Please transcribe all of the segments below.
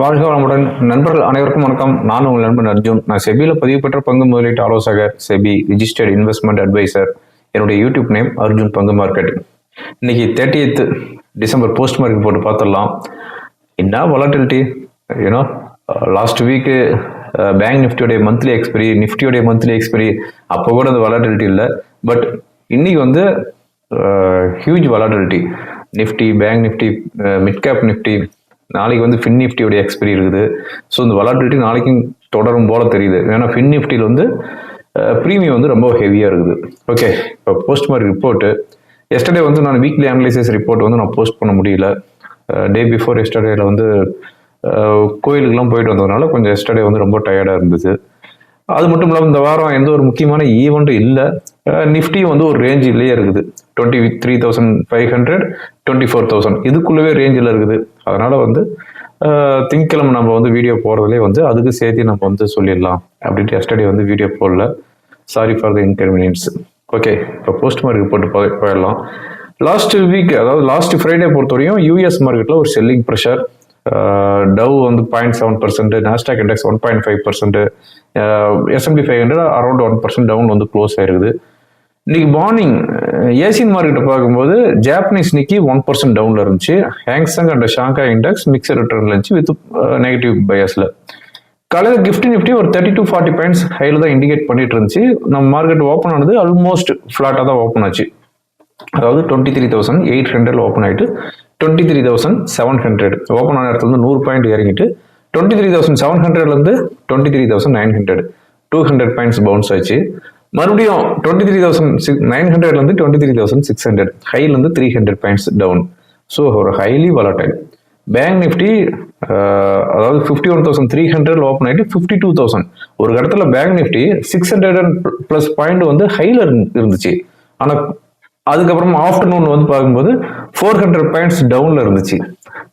வாழ்க வளமுடன். நண்பர்கள் அனைவருக்கும் வணக்கம். நான் உங்கள் நண்பன் அர்ஜுன். நான் செபியில் பதிவு பெற்ற பங்கு முதலீட்டு ஆலோசகர் செபி ரிஜிஸ்டர்ட் இன்வெஸ்ட்மெண்ட் அட்வைசர் என்னுடைய யூடியூப் நேம் அர்ஜுன் பங்கு மார்க்கெட் இன்னைக்கு தேர்ட்டி டிசம்பர் போஸ்ட் மார்க்கெட் போட்டு பார்த்துடலாம். என்ன volatility you know last week bank நிஃப்டியோடைய monthly expiry நிஃப்டியோடைய மந்த்லி எக்ஸ்பிரி அப்போ கூட அந்த வாலட்டிலிட்டி இல்லை. பட் இன்னைக்கு வந்து huge volatility Nifty bank Nifty mid cap Nifty நாளைக்கு வந்து ஃபின் நிஃப்டியோடைய எக்ஸ்பிரி இருக்குது. ஸோ இந்த வலாட்டிலிட்டி நாளைக்கும் தொடரும் போல தெரியுது. ஏன்னா ஃபின் நிஃப்டியில் வந்து ப்ரீமியம் வந்து ரொம்ப ஹெவியாக இருக்குது. ஓகே இப்போ போஸ்ட் மாதிரி ரிப்போர்ட்டு எஸ்டர்டே வந்து நான் வீக்லி அனலைசிஸ் ரிப்போர்ட் வந்து நான் போஸ்ட் பண்ண முடியல. டே பிஃபோர் எஸ்டர்டேல வந்து கோயிலுக்கெல்லாம் போயிட்டு வந்ததுனால கொஞ்சம் எஸ்டர்டே வந்து ரொம்ப டயர்டாக இருந்துச்சு. அது மட்டும் இல்லாமல் இந்த வாரம் எந்த ஒரு முக்கியமான ஈவெண்ட்டும் இல்லை. நிஃப்டி வந்து ஒரு ரேஞ்சிலேயே இருக்குது. Twenty three thousand five hundred twenty four thousand இதுக்குள்ளவே ரேஞ்சில் இருக்குது. அதனால் வந்து அஹ், நம்ம வந்து வீடியோ போகிறதுலே வந்து அதுக்கு சேர்த்து நம்ம வந்து சொல்லிடலாம். அப்படின்ட்டு எஸ்டர்டே வந்து வீடியோ போடல. Sorry for the inconvenience okay இப்போ போஸ்ட் மார்க்கெட் போட்டு போய் போயிடலாம். லாஸ்ட் வீக் அதாவது லாஸ்ட் ஃப்ரைடே பொறுத்தவரையும் யூஎஸ் மார்க்கெட்டில் ஒரு செல்லிங் ப்ரெஷர் டவ் வந்து point seven percent Nasdaq index one point five percent S and P five hundred around one percent down வந்து க்ளோஸ் ஆயிருக்குது. இன்னைக்கு மார்னிங் ஏசியன் மார்க்கெட்டை பார்க்கும்போது ஜாப்பனீஸ் நிக்கி ஒன் பர்சன்ட் டவுன்ல இருந்துச்சு. Hang Seng and Shanghai index mixed ரிட்டர்ன்ல இருந்துச்சு with negative பயஸ்ல காலையில் கிஃப்ட் நிஃப்டி ஒரு தேர்ட்டி டு ஃபார்ட்டி பாயிண்ட்ஸ் ஹையில் தான் இண்டிகேட் பண்ணிட்டு இருந்துச்சு. நம்ம மார்க்கெட் ஓப்பன் ஆனது ஆல்மோஸ்ட் ஃப்ளாட்டாக தான் ஓப்பன் ஆச்சு. அதாவது twenty three thousand eight hundred open ஆயிட்டு twenty three thousand seven hundred open ஆன இடத்துல வந்து நூறு பாயிண்ட் இறங்கிட்டு டுவெண்ட்டி த்ரீ தௌசண்ட் செவன் ஹண்ட்ரட்லேருந்து twenty three thousand nine hundred two hundred points bounce ஆச்சு. மறுபடியும் twenty three thousand six nine ஹண்ட்ரட்லேருந்து twenty three thousand six hundred ஹைலேருந்து three hundred points down so ஒரு ஹைலி வலட்டைல் பேங்க் நிஃப்டி அதாவது fifty one thousand three hundred open ஆகிட்டு fifty two thousand ஒரு இடத்துல bank Nifty six hundred and plus point வந்து ஹையில் இருந்துச்சு. ஆனால் அதுக்கப்புறம் ஆஃப்டர்நூன் வந்து பார்க்கும்போது ஃபோர் ஹண்ட்ரட் பாயிண்ட்ஸ் டவுனில் இருந்துச்சு.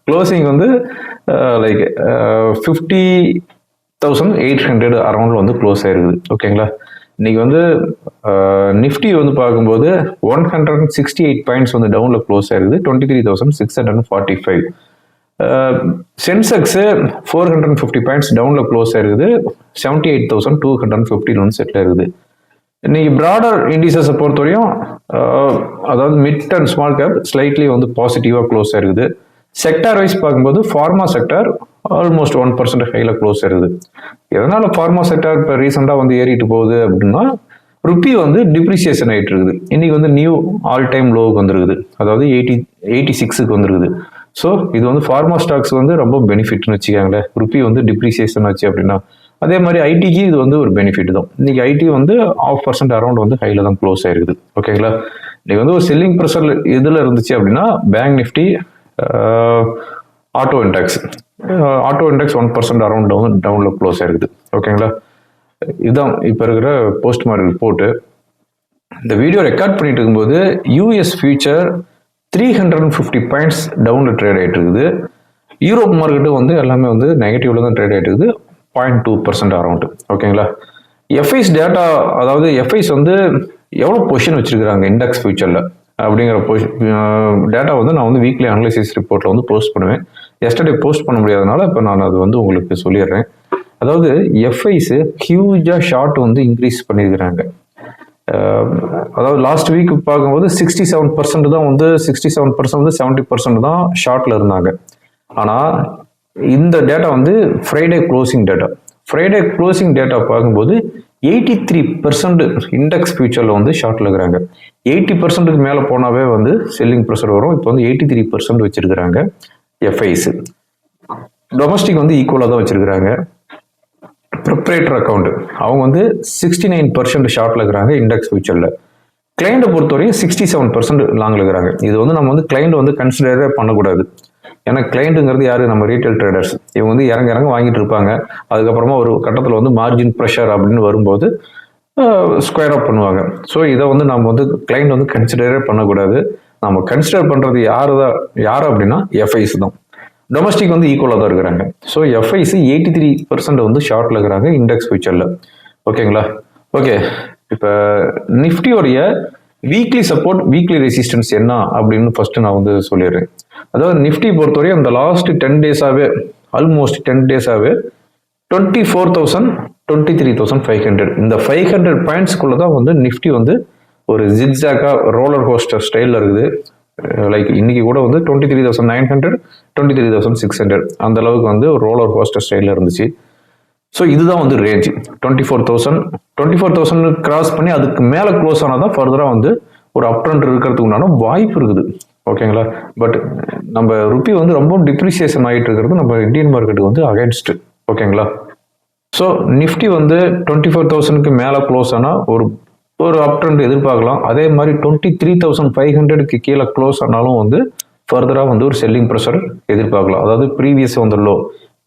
க்ளோசிங் வந்து like fifty thousand eight hundred அரௌண்டில் வந்து க்ளோஸ் ஆயிருக்குது. ஓகேங்களா இன்னைக்கு வந்து நிஃப்டி வந்து பார்க்கும்போது one hundred and sixty eight points வந்து டவுனில் க்ளோஸ் ஆயிருக்குது. Twenty three thousand six hundred and forty five Sensex four hundred and fifty points டவுனில் க்ளோஸ் ஆயிருக்குது. Seventy eight thousand two hundred and fifteen வந்து செட்டில் இருக்குது இன்னைக்கு ப்ராடர் இண்டிசஸை பொறுத்தவரையும் அதாவது mid and small cap slightly வந்து பாசிட்டிவாக க்ளோஸ் ஆயிருக்குது. செக்டார் வைஸ் பார்க்கும்போது pharma sector almost one percent ஹையில் க்ளோஸ் ஆயிருது. எதனால ஃபார்மா செக்டார் இப்போ ரீசெண்டாக வந்து ஏறிட்டு போகுது அப்படின்னா ருப்பி வந்து டிப்ரிசியேஷன் ஆயிட்டு இருக்குது. இன்னைக்கு வந்து நியூ ஆல் டைம் லோவுக்கு வந்துருக்குது. அதாவது எயிட்டி எயிட்டி சிக்ஸுக்கு வந்துருக்குது. ஸோ இது வந்து ஃபார்மா ஸ்டாக்ஸ் வந்து ரொம்ப பெனிஃபிட்னு வச்சுக்காங்களேன். ருப்பி வந்து டிப்ரிசியேஷன் ஆச்சு அப்படின்னா அதே மாதிரி ஐடிக்கு இது வந்து ஒரு பெனிஃபிட் தான். இன்னைக்கு ஐடி வந்து ஆஃப் பர்சன்ட் அரௌண்ட் வந்து ஹையில் தான் க்ளோஸ் ஆயிருக்குது. ஓகேங்களா இன்னைக்கு வந்து ஒரு செல்லிங் ப்ரெஷர் இதில் இருந்துச்சு அப்படின்னா bank Nifty auto index auto index one percent around down டவுனில் க்ளோஸ் ஆயிருக்குது. ஓகேங்களா இதுதான் இப்போ இருக்கிற போஸ்ட் மார்க் ரிப்போர்ட்டு இந்த வீடியோ ரெக்கார்ட் பண்ணிட்டு இருக்கும்போது US future three hundred and fifty points டவுனில் ட்ரேட் ஆகிட்டு இருக்குது. யூரோப் மார்க்கெட்டும் வந்து எல்லாமே வந்து நெகட்டிவ்ல தான் ட்ரேட் ஆகிட்டு இருக்குது. பாயிண்ட் டூ பர்சன்ட் அரௌண்ட் ஓகேங்களா எஃப்ஐஸ் டேட்டா அதாவது எஃப்ஐஸ் வந்து எவ்வளோ பொசிஷன் வச்சிருக்கிறாங்க இண்டெக்ஸ் ஃபியூச்சரில் அப்படிங்கிற டேட்டா வந்து நான் வந்து வீக்லி அனலைசிஸ் ரிப்போர்ட்டில் வந்து போஸ்ட் பண்ணுவேன். எஸ்டர்டே போஸ்ட் பண்ண முடியாதனால இப்போ நான் அது வந்து உங்களுக்கு சொல்லிடுறேன். அதாவது எஃப்ஐஸு ஹியூஜாக ஷார்ட் வந்து இன்க்ரீஸ் பண்ணியிருக்கிறாங்க. அதாவது லாஸ்ட் வீக் பார்க்கும்போது சிக்ஸ்டி செவன் பர்சன்ட் தான் வந்து சிக்ஸ்டி செவன் பர்சன்ட் வந்து செவன்ட்டி பர்சன்ட் தான் ஷார்ட்ல இருந்தாங்க. ஆனால் இந்த டேட்டா வந்து Friday closing data Friday closing data பார்க்கும்போது எயிட்டி த்ரீ பர்சன்ட் இண்டெக்ஸ் ஃபியூச்சரில் வந்து ஷார்ட்ல இருக்கிறாங்க. எயிட்டி பர்சன்ட்டுக்கு மேலே போனாவே வந்து செல்லிங் ப்ரெஷர் வரும். இப்போ வந்து எயிட்டி த்ரீ பர்சன்ட் வச்சிருக்கிறாங்க எஃப்ஐஸ் டொமஸ்டிக் வந்து ஈக்குவலாக தான் வச்சிருக்கிறாங்க. ப்ரிப்ரேட்டர் அக்கௌண்ட் அவங்க வந்து சிக்ஸ்டி நைன் பர்சன்ட் ஷார்ட்ல இருக்கிறாங்க இண்டெக்ஸ் ஃபியூச்சரில் கிளைண்ட்டை பொறுத்தவரையும் சிக்ஸ்டி செவன் பர்சன்ட் லாங்கில் இருக்கிறாங்க. இது வந்து நம்ம வந்து கிளைண்ட் வந்து கன்சிடரே பண்ணக்கூடாது. ஏன்னா கிளைண்ட்டுங்கிறது யாரு? நம்ம ரீட்டைல் ட்ரேடர்ஸ் இவங்க வந்து இறங்க இறங்க வாங்கிட்டு இருப்பாங்க. அதுக்கப்புறமா ஒரு கட்டத்தில் வந்து மார்ஜின் ப்ரெஷர் அப்படின்னு வரும்போது ஸ்கொயர் அப் பண்ணுவாங்க. ஸோ இதை வந்து நம்ம வந்து கிளைண்ட் வந்து கன்சிடரே பண்ணக்கூடாது. நம்ம கன்சிடர் பண்ணுறது யார் தான் யார் அப்படின்னா எஃப்ஐஸ் தான். டொமஸ்டிக் வந்து ஈக்குவலாக தான் இருக்கிறாங்க. So FIIs eighty three percent வந்து ஷார்ட்ல இருக்கிறாங்க இண்டெக்ஸ் ஃபியூச்சரில் ஓகேங்களா ஓகே இப்போ நிஃப்டியோடைய வீக்லி சப்போர்ட் வீக்லி ரெசிஸ்டன்ஸ் என்ன அப்படின்னு ஃபர்ஸ்ட் நான் வந்து சொல்லிடுறேன். அதாவது நிஃப்டி பொறுத்தவரை அந்த லாஸ்ட் டென் டேஸாகவே almost ten டேஸாகவே twenty four thousand twenty three thousand five hundred இந்த ஃபைவ் ஹண்ட்ரட் பாயிண்ட்ஸ்க்குள்ளே தான் வந்து நிஃப்டி வந்து ஒரு ஜிக்ஸாக்காக ரோலர் ஹோஸ்டர் ஸ்டைலில் இருக்குது. லைக் இன்னைக்கு கூட வந்து twenty three thousand nine hundred twenty three thousand six hundred அந்த அளவுக்கு வந்து ரோலர் ஹோஸ்டர் ஸ்டைலில் இருந்துச்சு. ஸோ இதுதான் வந்து range twenty four thousand twenty four thousand cross பண்ணி அதுக்கு மேலே க்ளோஸ் ஆனால் தான் ஃபர்தராக வந்து ஒரு அப் ட்ரெண்ட் இருக்கிறதுக்கு உண்டான வாய்ப்பு இருக்குது. ஓகேங்களா பட் நம்ம ருப்பி வந்து ரொம்ப டிப்ரிசியேஷன் ஆகிட்டு இருக்கிறது நம்ம இந்தியன் மார்க்கெட்டுக்கு வந்து அகேன்ஸ்ட் ஓகேங்களா ஸோ நிஃப்டி வந்து டுவெண்ட்டி ஃபோர் தௌசண்ட்க்கு மேலே க்ளோஸ் ஆனால் ஒரு ஒரு அப் ட்ரெண்ட் எதிர்பார்க்கலாம். அதே மாதிரி டுவெண்ட்டி த்ரீ தௌசண்ட் ஃபைவ் ஹண்ட்ரடுக்கு கீழே க்ளோஸ் ஆனாலும் வந்து ஃபர்தராக வந்து ஒரு செல்லிங் ப்ரெஷர் எதிர்பார்க்கலாம். அதாவது ப்ரீவியஸ் வந்து low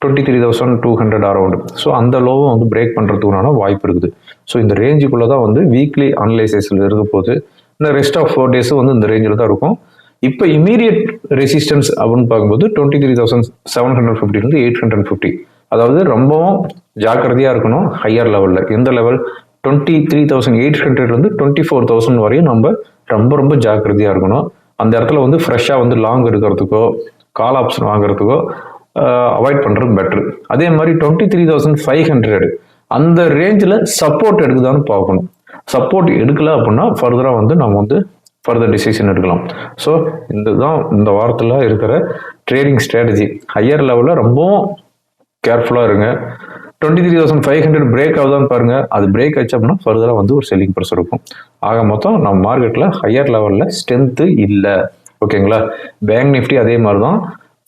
twenty three thousand two hundred around so அந்த லோவும் வந்து பிரேக் பண்ணுறதுக்குனால வாய்ப்பு இருக்குது. ஸோ இந்த ரேஞ்சுக்குள்ளே தான் வந்து வீக்லி அனலைசேஷனில் இருக்க போது இந்த ரெஸ்ட் ஆஃப் ஃபோர் டேஸும் வந்து இந்த ரேஞ்சில் தான் இருக்கும். இப்போ இமீடியட் ரெசிஸ்டன்ஸ் அப்படின்னு பார்க்கும்போது twenty three thousand seven hundred ஃபிஃப்டிலேருந்து eight hundred fifty அதாவது ரொம்பவும் ஜாக்கிரதையாக இருக்கணும் ஹையர் லெவலில் எந்த level twenty three thousand eight ஹண்ட்ரட்லேருந்து டுவெண்ட்டி ஃபோர் தௌசண்ட் வரையும் நம்ம ரொம்ப ரொம்ப ஜாக்கிரதையாக இருக்கணும். அந்த இடத்துல வந்து ஃப்ரெஷ்ஷாக வந்து லாங் இருக்கிறதுக்கோ கால் ஆப்ஷன் வாங்குறதுக்கோ அவாய்ட் பண்ணுறது பெட்ரு அதே மாதிரி twenty three thousand five hundred அந்த ரேஞ்சில் சப்போர்ட் எடுக்குதான்னு பார்க்கணும். சப்போர்ட் எடுக்கல அப்படின்னா ஃபர்தராக வந்து நம்ம வந்து ஃபர்தர் டிசிஷன் எடுக்கலாம். ஸோ இந்த தான் இந்த வாரத்தில் இருக்கிற ட்ரேடிங் ஸ்ட்ராட்டஜி ஹையர் லெவலில் ரொம்பவும் கேர்ஃபுல்லாக இருங்க. Twenty three thousand five hundred break ஆகுதான்னு பாருங்க. அது பிரேக் ஆச்சு அப்படின்னா ஃபர்தராக வந்து ஒரு செல்லிங் ப்ரெஷர் இருக்கும். ஆக மொத்தம் நம்ம மார்க்கெட்டில் ஹையர் லெவலில் ஸ்ட்ரென்த்து இல்லை. ஓகேங்களா பேங்க் நிஃப்டி அதே மாதிரி தான்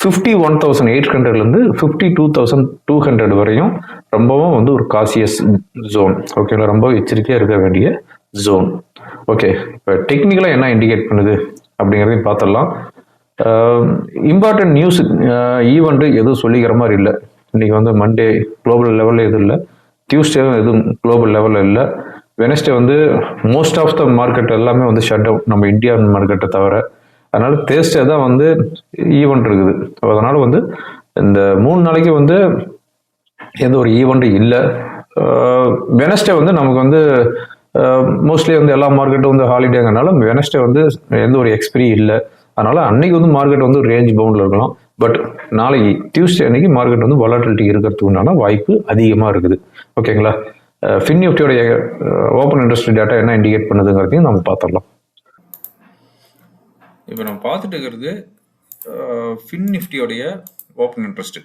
ஃபிஃப்டி ஒன் தௌசண்ட் எயிட் ஹண்ட்ரட்லேருந்து fifty two thousand two hundred வரையும் ரொம்பவும் வந்து ஒரு காசியஸ் ஜோன் ஓகேங்களா ரொம்ப எச்சரிக்கையாக இருக்க வேண்டிய ஜோன் ஓகே இப்போ டெக்னிக்கலாக என்ன இண்டிகேட் பண்ணுது அப்படிங்கிறதையும் பார்த்துடலாம். இம்பார்ட்டன்ட் நியூஸ் ஈவெண்ட்டு எதுவும் சொல்லிக்கிற மாதிரி இல்லை. இன்னைக்கு வந்து மண்டே குளோபல் லெவலில் எதுவும் இல்லை. டியூஸ்டேவும் எதுவும் குளோபல் லெவலில் இல்லை. வெனஸ்டே வந்து மோஸ்ட் ஆஃப் த மார்க்கெட் எல்லாமே வந்து ஷட் டவுன் நம்ம இந்தியா மார்க்கெட்டை தவிர அதனால டேஸ்ட்டே தான் வந்து ஈவெண்ட் இருக்குது. அதனால வந்து இந்த மூணு நாளைக்கு வந்து எந்த ஒரு ஈவெண்ட்டும் இல்லை. வெனஸ்டே வந்து நமக்கு வந்து மோஸ்ட்லி வந்து எல்லா மார்க்கெட்டும் வந்து ஹாலிடேங்கிறனால வெனஸ்டே வந்து எந்த ஒரு எக்ஸ்பிரி இல்லை. அதனால அன்னைக்கு வந்து மார்க்கெட் வந்து ரேஞ்ச் பவுண்டில் இருக்கலாம். பட் நாளைக்கு டியூஸ்டே அன்னைக்கு மார்க்கெட் வந்து வொலாட்டிலிட்டி இருக்கிறதுக்கு உண்டான வாய்ப்பு அதிகமாக இருக்குது. ஓகேங்களா ஃபின் நிஃப்டியோடைய ஓப்பன் இண்டஸ்ட்ரி டேட்டா என்ன இண்டிகேட் பண்ணுதுங்கிறதையும் நம்ம பார்த்துடலாம். இப்போ நம்ம பார்த்துட்டு இருக்கிறது ஃபின் நிஃப்டியோடைய ஓப்பன் இன்ட்ரெஸ்ட்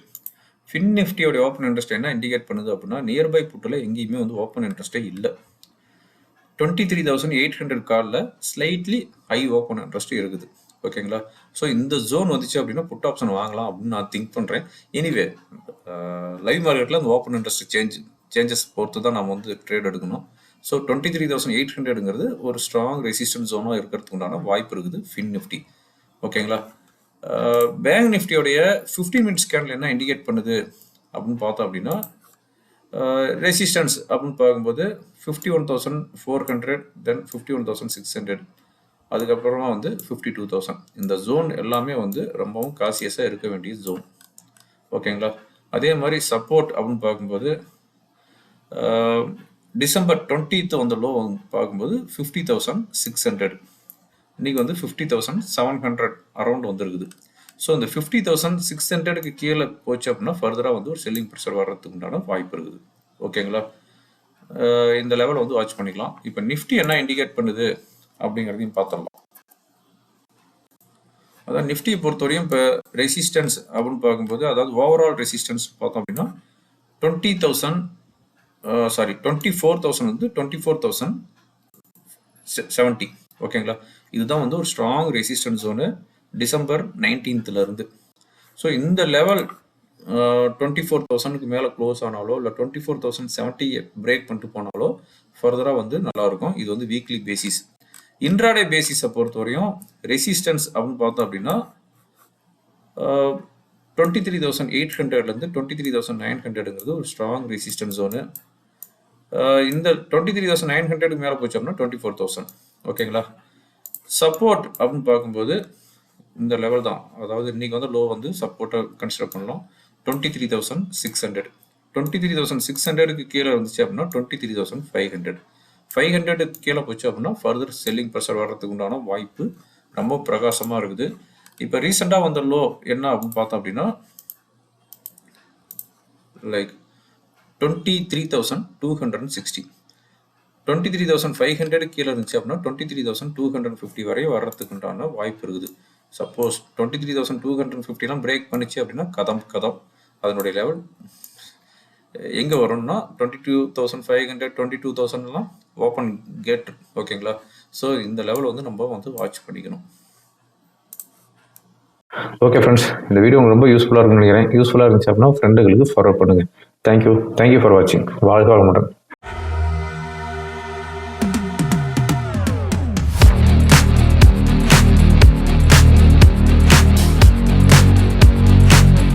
ஃபின் நிஃப்டியோடைய ஓப்பன் இன்ட்ரெஸ்ட் என்ன இண்டிகேட் பண்ணுது அப்படின்னா நியர்பை புட்டில் எங்கேயுமே வந்து ஓப்பன் இன்ட்ரெஸ்ட்டே இல்லை. Twenty three thousand eight hundred காலில் ஸ்லைட்லி ஹை ஓப்பன் இன்ட்ரெஸ்ட் இருக்குது ஓகேங்களா ஸோ இந்த ஜோன் வந்துச்சு அப்படின்னா புட் ஆப்ஷன் வாங்கலாம் அப்படின்னு நான் திங்க் பண்ணுறேன் எனிவே லைவ் மார்க்கெட்டில் அந்த ஓப்பன் இன்ட்ரெஸ்ட் சேஞ்ச் சேஞ்சஸ் பொறுத்து தான் நம்ம வந்து ட்ரேட் எடுக்கணும். So twenty three thousand eight ஹண்ட்ரடுங்கிறது ஒரு ஸ்ட்ராங் ரெசிஸ்டன்ஸ் ஜோனாக இருக்கிறதுக்கு உண்டான வாய்ப்பு இருக்குது ஃபின் நிஃப்டி ஓகேங்களா? பேங்க் நிஃப்டியோடைய ஃபிஃப்டீன் மினிட்ஸ் ஸ்கேனில் என்ன இண்டிகேட் பண்ணுது அப்படின்னு பார்த்தோம் அப்படின்னா ரெசிஸ்டன்ஸ் அப்படின்னு பார்க்கும்போது fifty one thousand four hundred then fifty one thousand six hundred அதுக்கப்புறமா வந்து ஃபிஃப்டி டூ தௌசண்ட் இந்த ஜோன் எல்லாமே வந்து ரொம்பவும் காசியஸாக இருக்க வேண்டிய ஜோன் ஓகேங்களா? அதே மாதிரி சப்போர்ட் அப்படின்னு பார்க்கும்போது டிசம்பர் டுவெண்ட்டீத் வந்து லோ பார்க்கும்போது ஃபிஃப்டி தௌசண்ட் சிக்ஸ் ஹண்ட்ரட் இன்றைக்கி வந்து fifty thousand seven hundred around வந்துருக்குது. ஸோ இந்த ஃபிஃப்டி தௌசண்ட் சிக்ஸ் ஹண்ட்ரடுக்கு கீழே போச்சு அப்படின்னா ஃபர்தராக வந்து ஒரு செல்லிங் ப்ரெஷர் வர்றதுக்கு உண்டான வாய்ப்பு இருக்குது. ஓகேங்களா இந்த லெவலை வந்து வாட்ச் பண்ணிக்கலாம். இப்போ நிஃப்டி என்ன இண்டிகேட் பண்ணுது அப்படிங்கிறதையும் பார்த்துடலாம். அதான் நிஃப்டியை பொறுத்தவரையும் இப்போ ரெசிஸ்டன்ஸ் அப்படின்னு பார்க்கும்போது அதாவது ஓவரால் ரெசிஸ்டன்ஸ் பார்த்தோம் அப்படின்னா twenty thousand sorry twenty four thousand வந்து டுவெண்ட்டி ஃபோர் தௌசண்ட் செவன்ட்டி ஓகேங்களா இதுதான் வந்து ஒரு ஸ்ட்ராங் ரெசிஸ்டன்ஸ் ஜோனு டிசம்பர் நைன்டீன்த்துலேருந்து ஸோ இந்த லெவல் டுவெண்ட்டி ஃபோர் தௌசண்ட்க்கு மேலே க்ளோஸ் ஆனாலோ இல்லை twenty four thousand seventy break பண்ணிட்டு போனாலோ ஃபர்தராக வந்து நல்லாயிருக்கும். இது வந்து வீக்லி பேசிஸ் இன்ட்ராடே பேசிஸை பொறுத்த வரையும் ரெசிஸ்டன்ஸ் அப்படின்னு பார்த்தோம் அப்படின்னா டுவெண்ட்டி த்ரீ தௌசண்ட் எயிட் ஹண்ட்ரட்லேருந்து டுவெண்ட்டி த்ரீ தௌசண்ட் நைன் ஹண்ட்ரடுங்கிறது ஒரு ஸ்ட்ராங் ரெசிஸ்டன்ஸ் ஜோனு இந்த டுவெண்ட்டி த்ரீ தௌசண்ட் நைன் ஹண்ட்ரடுக்கு மேலே போச்சு அப்படின்னா டுவெண்ட்டி ஃபோர் தௌசண்ட் ஓகேங்களா? சப்போர்ட் அப்படின்னு பார்க்கும்போது இந்த லெவல் தான். அதாவது இன்னைக்கு வந்து லோ வந்து சப்போர்ட்டை கன்சிடர் பண்ணலாம். Twenty three thousand six hundred twenty three thousand six ஹண்ட்ரடுக்கு கீழே வந்துச்சு அப்படின்னா twenty three thousand five hundred five ஹண்ட்ரடுக்கு கீழே போச்சு அப்படின்னா ஃபர்தர் செல்லிங் ப்ரெஷர் வர்றதுக்கு உண்டான வாய்ப்பு ரொம்ப பிரகாசமாக இருக்குது. இப்போ ரீசெண்டாக வந்த லோ என்ன அப்படின்னு பார்த்தோம் அப்படின்னா like twenty three thousand two hundred sixty twenty three thousand five hundred கீழே இருந்துச்சு அப்படின்னா twenty three thousand two hundred fifty வரை வர்றதுக்குண்டான வாய்ப்பு இருக்குது. Suppose twenty three thousand two hundred ஃபிஃப்டிலாம் break பண்ணிச்சு அப்படின்னா கதம் கதம். அதனுடைய லெவல் எங்கே வரும்னா twenty two thousand five hundred twenty two தௌசண்ட்லாம் open gate ஓகேங்களா ஸோ இந்த லெவல் வந்து நம்ம வந்து வாட்ச் பண்ணிக்கணும். ஓகே ஃப்ரெண்ட்ஸ் இந்த வீடியோ உங்களுக்கு ரொம்ப யூஸ்ஃபுல்லாக இருக்கும்னு நினைக்கிறேன். யூஸ்ஃபுல்லாக இருந்துச்சு அப்படின்னா ஃப்ரெண்டுகளுக்கு ஃபார்வர்ட் பண்ணுங்கள் thank you thank you for வாட்சிங் வாழ்க வளமுடன்.